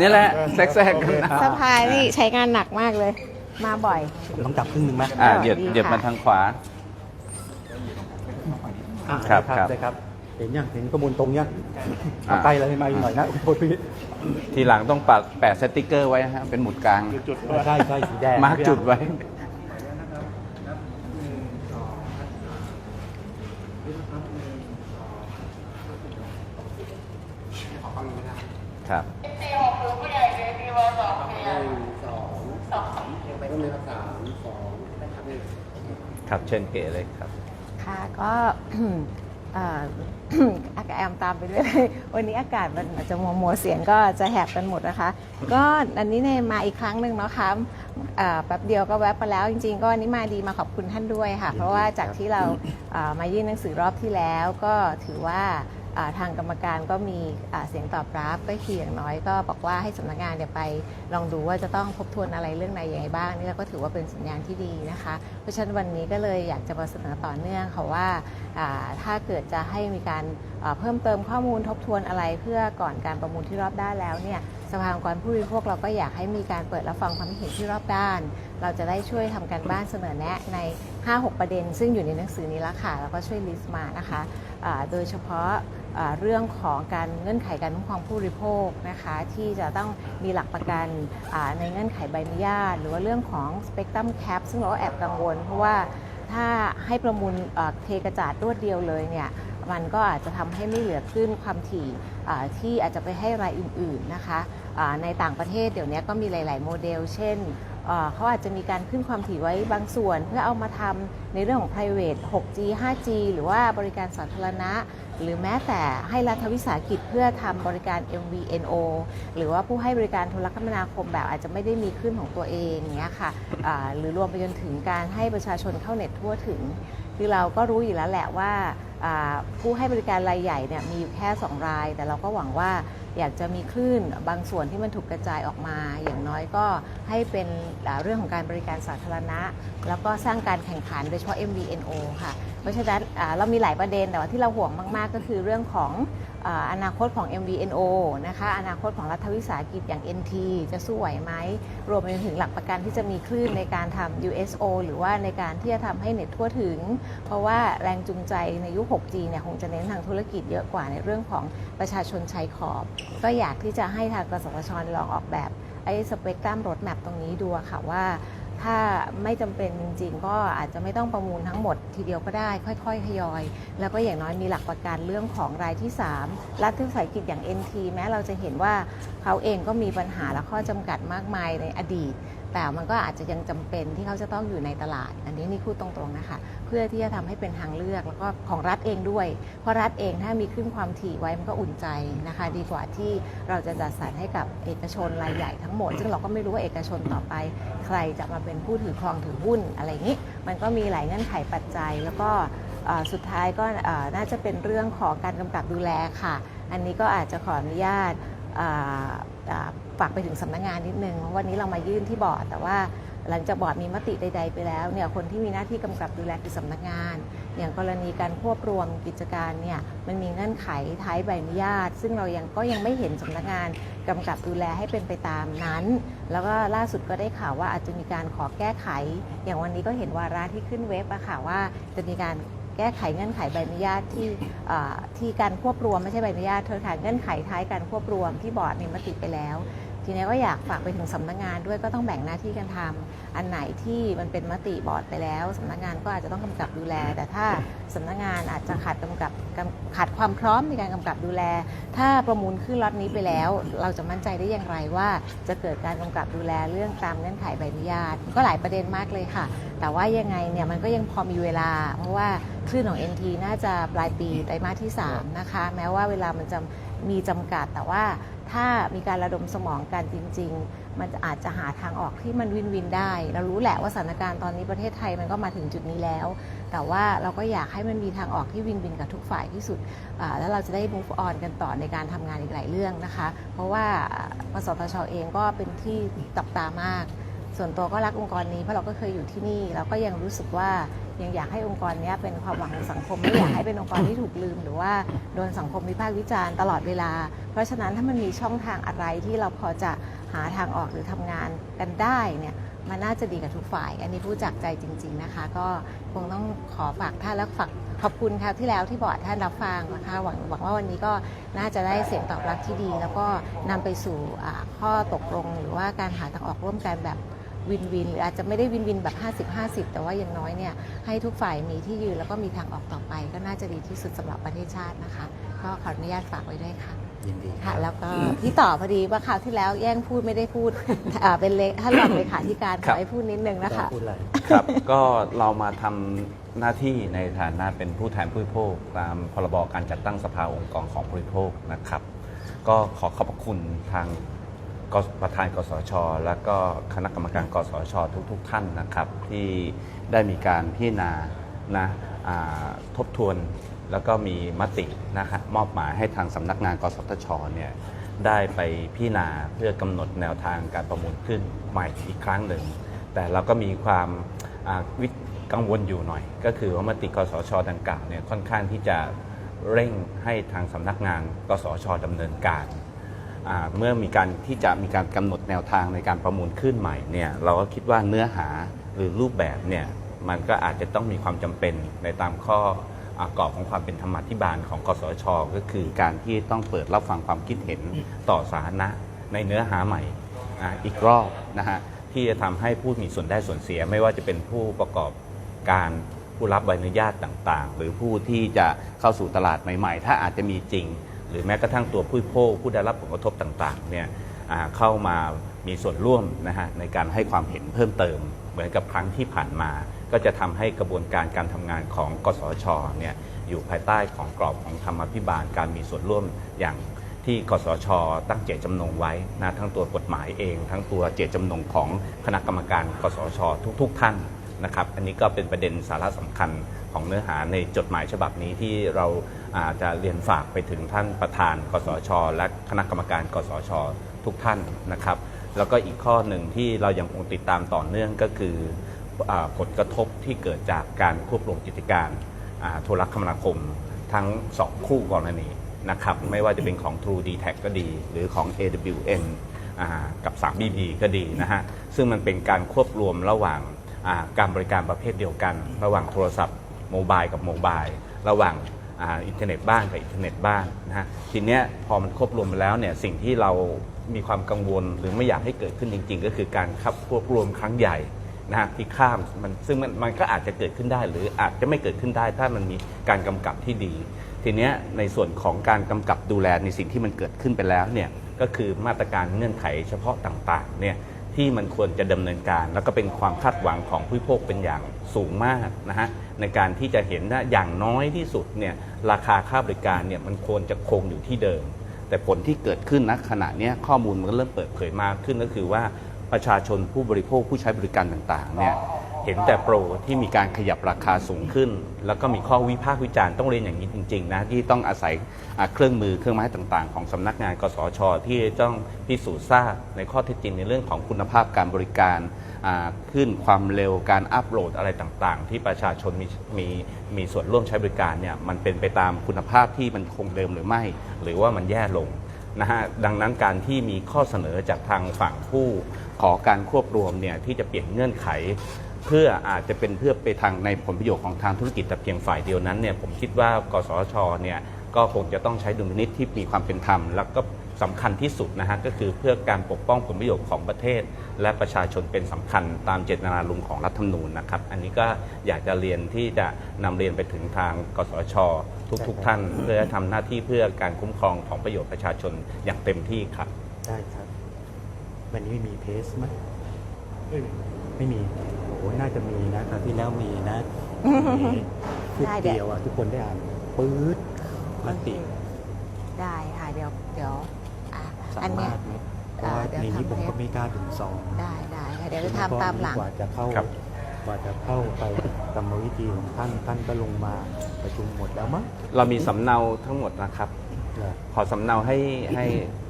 นี่แหละแทรกๆกันนะสะพายนี่ใช้งานหนักมากเลย มาบ่อย เดี๋ยวต้องจับครึ่งหนึ่งไหมอ่าเหยียดดีค่ะเหยียดมาทางขวา อะครับได้ครับ ได้ครับ เห็นยังเห็นข้อมูลตรงยังอ่าใกล้แล้วให้มาอีกหน่อยนะโทษพี่ทีหลังต้องปักแปะสติกเกอร์ไว้ฮะเป็นหมุดกลางใช่ใช่สีแดงมาร์กจุดไว้ ครับ ครับเชิญเก๋เลยครับ ค่ะก็เอ่อ อากาศแอมตามไปด้วย วันนี้อากาศมันอาจจะมัวมัวๆเสียงก็จะแหบกันหมดนะคะ ก็อันนี้เนี่ยมาอีกครั้งหนึ่งเนาะคะเอ่อแป๊บเดียวก็แวบไปแล้วจริง ๆ ก็วันนี้มาดีมาขอบคุณท่านด้วยค่ะ เพราะว่าจากที่เราเอ่อมายื่นหนังสือรอบที่แล้วก็ถือว่า ทางกรรมการก็มีเสียงตอบรับก็คืออย่างน้อยก็บอกว่าให้สำนักงานเนี่ยไป ลองดูว่าจะต้องทบทวนอะไรเรื่องใดอย่างไรบ้างนี่เราก็ถือว่าเป็นสัญญาณที่ดีนะคะ เพราะฉะนั้นวันนี้ก็เลยอยากจะมาเสนอต่อเนื่องค่ะว่าถ้าเกิดจะให้มีการเพิ่มเติมข้อมูลทบทวนอะไรเพื่อก่อนการประมูลที่รอบด้านแล้วเนี่ยสภาองค์กรผู้บริโภคเราก็อยากให้มีการเปิดรับฟังความเห็นที่รอบด้าน เราจะได้ช่วยทำการบ้านเสนอแนะใน 5-6 ประเด็น ซึ่งอยู่ในหนังสือนี้ล้วค่ะแล้วก็ช่วยลิสต์มานะคะอ่าโดยเฉพาะ เรื่องของการเงื่อนไขการคุ้มครองผู้บริโภคนะคะที่จะต้องมีหลักประกันในเงื่อนไขใบอนุญาต หรือว่าเรื่องของสเปกตรัมแคปซึ่งเราก็แอบกังวล เพราะว่าถ้าให้ประมูลเทกระจาดรวดเดียวเลยเนี่ยมันก็อาจจะทำให้ไม่เหลือขึ้นความถี่ที่อาจจะไปให้รายอื่น ๆนะคะในต่างประเทศเดี๋ยวนี้ก็มีหลาย ๆ โมเดล เช่นเอ่อเขาอาจจะมีการขึ้นความถี่ไว้บางส่วน เพื่อเอามาทำในเรื่องของ private 6G 5G หรือว่าบริการสาธารณะ หรือแม้แต่ให้รัฐวิสาหกิจเพื่อทำบริการ MVNO หรือว่าผู้ให้บริการโทรคมนาคมแบบอาจจะไม่ได้มีขึ้นของตัวเองอย่างเงี้ยค่ะหรือรวมไปจนถึงการให้ประชาชนเข้าเน็ตทั่วถึง คือเราก็รู้อยู่แล้วแหละว่าผู้ให้บริการรายใหญ่เนี่ยมีอยู่แค่ 2 ราย แต่เราก็หวังว่าอยากจะมีคลื่นบางส่วนที่มันถูกกระจายออกมา อย่างน้อยก็ให้เป็นเรื่องของการบริการสาธารณะ แล้วก็สร้างการแข่งขันโดยเฉพาะ MVNO ค่ะ เพราะฉะนั้นเรามีหลายประเด็นแต่ว่าที่เราห่วงมาก ๆ ก็คือเรื่องของ อนาคตของ MVNO นะคะ อนาคตของรัฐวิสาหกิจอย่าง NT จะสู้ไหวไหม รวมไปถึงหลักประกันที่จะมีคลื่นในการทำ USO หรือว่าในการที่จะทำให้เน็ตทั่วถึง เพราะว่าแรงจูงใจในยุค 6G เนี่ยคงจะเน้นทางธุรกิจเยอะกว่าในเรื่องของประชาชนชายขอบ ก็อยากที่จะให้ทางกสทชลองออกแบบไอ้สเปกตรัมรถแมพตรงนี้ดูค่ะว่า ถ้าไม่จำเป็นจริงๆ ก็อาจจะไม่ต้องประมูลทั้งหมดทีเดียวก็ได้ ค่อยๆทยอย แล้วก็อย่างน้อยมีหลักประกันเรื่องของรายที่ 3 รัฐวิสาหกิจอย่าง NT แม้เราจะเห็นว่าเขาเองก็มีปัญหาและข้อจำกัดมากมายในอดีต แต่มันก็อาจจะยังจำเป็นที่เขาจะต้องอยู่ในตลาด อันนี้นี่พูดตรงๆนะคะ เพื่อที่จะทำให้เป็นทางเลือกแล้วก็ของรัฐเองด้วย เพราะรัฐเองถ้ามีขึ้นความถี่ไว้มันก็อุ่นใจนะคะ ดีกว่าที่เราจะจัดสรรให้กับเอกชนรายใหญ่ทั้งหมด ซึ่งเราก็ไม่รู้ว่าเอกชนต่อไป ใครจะมาเป็นผู้ถือครองถือหุ้นอะไรอย่างนี้ มันก็มีหลายเงื่อนไขปัจจัย แล้วก็สุดท้ายก็น่าจะเป็นเรื่องของการกำกับดูแลค่ะ อันนี้ก็อาจจะขออนุญาต ฝากไปถึงสำนักงานนิดนึงเพราวันนี้เรามายื่นที่บอร์ดแต่ว่าหลังจากบอร์ดมีมติใด ๆ ไปแล้วเนี่ยคนที่มีหน้าที่กำกับดูแลคือสำนักงาน อย่างกรณีการควบรวมกิจการเนี่ยมันมีเงื่อนไขท้ายใบอนุญาต ซึ่งเรายังก็ยังไม่เห็นสำนักงานกำกับดูแลให้เป็นไปตามนั้น แล้วก็ล่าสุดก็ได้ข่าวว่าอาจจะมีการขอแก้ไข อย่างวันนี้ก็เห็นวาระที่ขึ้นเว็บอะค่ะว่าจะมีการแก้ไขเงื่อนไขใบอนุญาตที่ที่การควบรวมไม่ใช่ใบอนุญาตเธอค่ะเงื่อนไขท้ายการควบรวมที่บอร์ดมีมติไปแล้ว ทีนี้ก็อยากฝากไปถึงสำนักงานด้วยก็ต้องแบ่งหน้าที่กันทำอันไหนที่มันเป็นมติบอร์ดไปแล้วสำนักงานก็อาจจะต้องกำกับดูแล แต่ถ้าสำนักงานอาจจะขาดกำกับขาดความพร้อมในการกำกับดูแล ถ้าประมูลขึ้นล็อตนี้ไปแล้ว เราจะมั่นใจได้อย่างไรว่า จะเกิดการกำกับดูแลเรื่องตามเงื่อนไขใบอนุญาต ก็หลายประเด็นมากเลยค่ะ แต่ว่ายังไงเนี่ยมันก็ยังพอมีเวลา เพราะว่าคลื่นของ NT น่าจะปลายปีไตรมาสที่ 3 นะคะ แม้ว่าเวลามันจะมีจำกัดแต่ว่า ถ้ามีการระดมสมองกันจริง ๆ มันจะอาจจะหาทางออกที่มันวินวินได้ เรารู้แหละว่าสถานการณ์ตอนนี้ประเทศไทยมันก็มาถึงจุดนี้แล้ว แต่ว่าเราก็อยากให้มันมีทางออกที่วินวินกับทุกฝ่ายที่สุด แล้วเราจะได้ move on กันต่อในการทำงานอีกหลายเรื่องนะคะ เพราะว่าอ่าปสทชเองก็เป็นที่ตับตามาก ส่วนตัวก็รักองค์กรนี้เพราะเราก็เคยอยู่ที่นี่เราก็ยังรู้สึกว่า ยังอยากให้องค์กรนี้เป็นความหวังของสังคมไม่อยากให้เป็นองค์กรที่ถูกลืม หรือว่าโดนสังคมวิพากษ์วิจารณ์ตลอดเวลา เพราะฉะนั้นถ้ามันมีช่องทางอะไรที่เราพอจะหาทางออกหรือทำงานกันได้เนี่ยมันน่าจะดีกับทุกฝ่าย อันนี้พูดจากใจจริง ๆนะคะ ก็คงต้องขอฝากท่านและฝากขอบคุณคราวที่แล้วที่บอร์ดท่านรับฟังนะคะหวังหวังว่าวันนี้ก็น่าจะได้เสียงตอบรับที่ดี แล้วก็นำไปสู่ข้อตกลง หรือว่าการหาทางออกร่วมกันแบบ วินวินหรืออาจจะไม่ได้วินวินแบบ 50-50 แต่ว่าอย่างน้อยเนี่ยให้ทุกฝ่ายมีที่ยืนแล้วก็มีทางออกต่อไป ก็น่าจะดีที่สุดสำหรับประเทศชาตินะคะ ก็ขออนุญาตฝากไว้ด้วยค่ะยินดีค่ะ แล้วก็พี่ต่อพอดีว่าคราวที่แล้วแย่งพูดไม่ได้พูดอ่าเป็นเลท่านรองเลขาธิการขครัอบให้พูดนิดนึงนะคะพูดอะไรครับ ก็เรามาทำหน้าที่ในฐานะเป็นผู้แทนผู้บริโภคตามพรบการจัดตั้งสภาองค์กรของผู้บริโภคนะครับ ก็ขอขอบพระคุณทาง กประธานกสช และก็คณะกรรมการกสช ทุก ๆทท่านนะครับ ที่ได้มีการพิจารณานะอ่าทบทวนแล้วก็มีมตินะฮะมอบหมายให้ทางสำนักงาน กสทชเนี่ยได้ไปพิจารณาเพื่อกำหนดแนวทางการประมูลขึ้นใหม่อีกครั้งหนึ่ง แต่เราก็มีความอ่าวิตกังวลอยู่หน่อย ก็คือว่ามติกสช ดังกล่าวเนี่ยค่อนข้างที่จะเร่งให้ทางสำนักงาน กสชดำเนินการ เมื่อมีการที่จะมีการกำหนดแนวทางในการประมูลขึ้นใหม่เนี่ยเราก็คิดว่าเนื้อหาหรือรูปแบบเนี่ยมันก็อาจจะต้องมีความจำเป็นในตามข้ออ่ากรอบของความเป็นธรรมาธิบาลของกสช ก็คือการที่ต้องเปิดรับฟังความคิดเห็นต่อสาธารณะในเนื้อหาใหม่อ่าอีกรอบนะฮะที่จะทำให้ผู้มีส่วนได้ส่วนเสีย ไม่ว่าจะเป็นผู้ประกอบการผู้รับใบอนุญาตต่างๆ หรือผู้ที่จะเข้าสู่ตลาดใหม่ ๆ ถ้าอาจจะมีจริง หรือแม้กระทั่งตัวผู้โภคผู้ได้รับผลกระทบต่างๆเนี่ยเข้ามามีส่วนร่วมนะฮะในการให้ความเห็นเพิ่มเติม เหมือนกับครั้งที่ผ่านมา ก็จะทำให้กระบวนการการทำงานของกสชเนี่ยอยู่ภายใต้ของกรอบของธรรมาภิบาลการมีส่วนร่วมอย่างที่กสช ตั้งเจตจำนงไว้นะทั้งตัวกฎหมายเอง ทั้งตัวเจตจำนงของคณะกรรมการ กสช ทุก ๆ ท่าน นะครับ อันนี้ก็เป็นประเด็นสาระสำคัญของเนื้อหาในจดหมายฉบับนี้ที่เราอาจจะเรียนฝากไปถึงท่านประธาน กสช และคณะกรรมการกสช ทุกท่านนะครับ แล้วก็อีกข้อหนึ่งที่เรายังคงติดตามต่อเนื่องก็คืออาผลกระทบที่เกิดจากการควบรวมกิจการอ่าโทรคมนาคมทั้ง 2 คู่กรณีนะครับ ไม่ว่าจะเป็นของ True d t a c ก็ดี หรือของ AWN อ่ากับ 3BB ก็ดีนะฮะ ซึ่งมันเป็นการควบรวมระหว่าง การบริการประเภทเดียวกัน ระหว่างโทรศัพท์โมบายกับโมบายระหว่างอินเทอร์เน็ตบ้านกับอินเทอร์เน็ตบ้านนะฮะทีเนี้ยพอมันควบรวมไปแล้วเนี่ยสิ่งที่เรามีความกังวลหรือไม่อยากให้เกิดขึ้นจริง ๆ ก็คือการคับควบรวมครั้งใหญ่นะฮะที่ข้ามมันซึ่งมันมันก็อาจจะเกิดขึ้นได้ หรืออาจจะไม่เกิดขึ้นได้ ถ้ามันมีการกำกับที่ดี ทีเนี้ยในส่วนของการกำกับดูแลในสิ่งที่มันเกิดขึ้นไปแล้วเนี่ยก็คือมาตรการเงื่อนไขเฉพาะต่างๆเนี่ย ที่มันควรจะดำเนินการ แล้วก็เป็นความคาดหวังของผู้บริโภคเป็นอย่างสูงมากนะฮะในการที่จะเห็นว่าอย่างน้อยที่สุดเนี่ยราคาค่าบริการเนี่ยมันควรจะคงอยู่ที่เดิม แต่ผลที่เกิดขึ้นณขณะนี้ข้อมูลมันก็เริ่มเปิดเผยมากขึ้นก็คือว่าประชาชนผู้บริโภคผู้ใช้บริการต่างๆเนี่ย เห็นแต่โปรที่มีการขยับราคาสูงขึ้น แล้วก็มีข้อวิพากษ์วิจารณ์ต้องเรียนอย่างนี้จริงๆนะที่ต้องอาศัยเครื่องมือเครื่องไม้ต่างๆ ของสำนักงานกสช ที่ต้องพิสูจน์ทราบในข้อเท็จจริงในเรื่องของคุณภาพการบริการขึ้นความเร็วการอัปโหลดอะไรต่างๆ ที่ประชาชนมีมีมีส่วนร่วมใช้บริการเนี่ยมันเป็นไปตามคุณภาพที่มันคงเดิมหรือไม่ หรือว่ามันแย่ลงนะฮะดังนั้นการที่มีข้อเสนอจากทางฝั่งผู้ขอการควบรวมเนี่ยที่จะเปลี่ยนเงื่อนไข เพื่ออาจจะเป็นเพื่อไปทางในผลประโยชน์ของทางธุรกิจแต่เพียงฝ่ายเดียวนั้นเนี่ยผมคิดว่ากสชเนี่ยก็คงจะต้องใช้ดุลพินิษที่มีความเป็นธรรม แล้วก็สำคัญที่สุดนะฮะก็คือเพื่อการปกป้องผลประโยชน์ของประเทศ และประชาชนเป็นสำคัญตามเจตนารมณ์ของรัฐธรรมนูญนะครับอันนี้ก็อยากจะเรียนที่จะนำเรียนไปถึงทางกสช ทุกๆท่าน เพื่อทำหน้าที่เพื่อการคุ้มครองของประโยชน์ประชาชนอย่างเต็มที่ครับได้ครับวันนี้ไม่มีเพสไหมไม่มี โอ้โหน่าจะมีนะคราวที่แล้วมีนะมีฟุตได้เดี๋ยวเดียวอะทุกคนได้อ่านปื๊ดมติได้ค่ะเดี๋ยวเดี๋ยวอะสาอันเนี้มายรถไหมเพราะว่าเดี๋ยวในนี้ทำผมให้ก็ไม่กล้าถึงสองได้ได้ค่ะเดี๋ยวจะทำตามหลัง กว่าจะเข้าครับ กว่าจะเข้าไปกรรมวิธีของท่านท่านก็ลงมาประชุมหมดแล้วมั้งเรามีสำเนาทั้งหมดนะครับ เหรอขอสำเนาให้ให้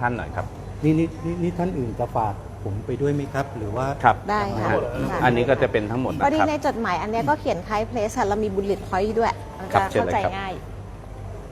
ท่านหน่อยครับ นี่นี่นี่นี่ท่านอื่นจะฝาก ผมไปด้วยไหมครับ หรือว่า ครับได้ค่ะนะฮะค่ะอันนี้ก็จะเป็นทั้งหมดพนะอดีครับ ในจดหมายอันเนี้ยก็เขียนคล้ายเพลสค่ะเรามีบุลเลตพอยต์ด้วยมันครัจะบเชิญเข้าเลยใจครับ ง่าย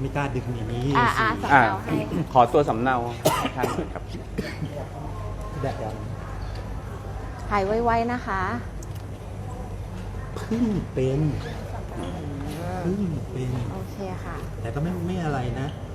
ไม่กล้าดึงอย่างนี้อ่าสิอ่าสำอ่าเนาให้ขอตัวสำเนาให้ท่านหน่อยครับได้ครับถ่ายไว้ๆนะคะ เพึ่งเป็นเพึ่งเป็น โอเคค่ะ แต่ก็ไม่ไม่อะไรนะค